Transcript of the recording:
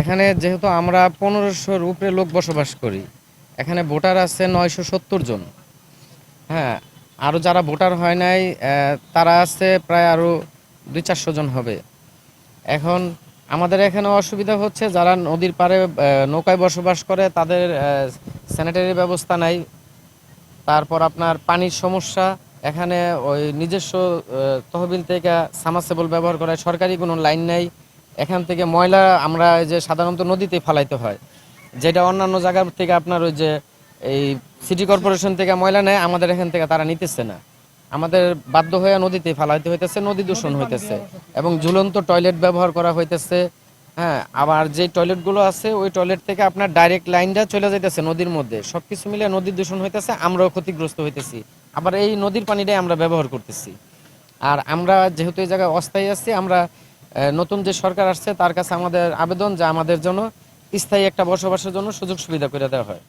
এখানে যেহেতু আমরা পনেরোশোর উপরে লোক বসবাস করি, এখানে ভোটার আছে নয়শো সত্তর জন। হ্যাঁ আরও যারা ভোটার হয় নাই তারা আছে প্রায় আরও দুই চারশো জন হবে। এখন আমাদের এখানে অসুবিধা হচ্ছে, যারা নদীর পাড়ে নৌকায় বসবাস করে, তাদের স্যানিটারি ব্যবস্থা নাই। তারপর আপনার পানির সমস্যা, এখানে ওই নিজস্ব তহবিল থেকে সামাসেবল ব্যবহার করা সরকারি কোনো লাইন নেই। এখান থেকে ময়লা আমরা যে সাধারণত নদীতে ফালাইতে হয়। যেটা অন্যান্য জায়গা থেকে আপনার ওই যে এই সিটি কর্পোরেশন থেকে ময়লা নেয় আমাদের এখান থেকে তারা নিতেছে না। আমাদের বাধ্য হয়ে নদীতে ফালাইতে হইতেছে নদী দূষণ হইতেছে এবং ঝুলন্ত টয়লেট ব্যবহার করা হইতেছে হ্যাঁ আবার যে টয়লেটগুলো আছে ওই টয়লেট থেকে আপনার ডাইরেক্ট লাইনটা চলে যাইতেছে নদীর মধ্যে। সবকিছু মিলে নদী দূষণ হইতেছে আমরাও ক্ষতিগ্রস্ত হইতেছি। আবার এই নদীর পানিটাই আমরা ব্যবহার করতেছি। আর আমরা যেহেতু এই জায়গায় অস্থায়ী আছি আমরা নতুন যে সরকার আসছে, তার কাছে আমাদের আবেদন যে আমাদের জন্য স্থায়ী একটা বসবাসের জন্য সুযোগ সুবিধা করে দেওয়া হয়।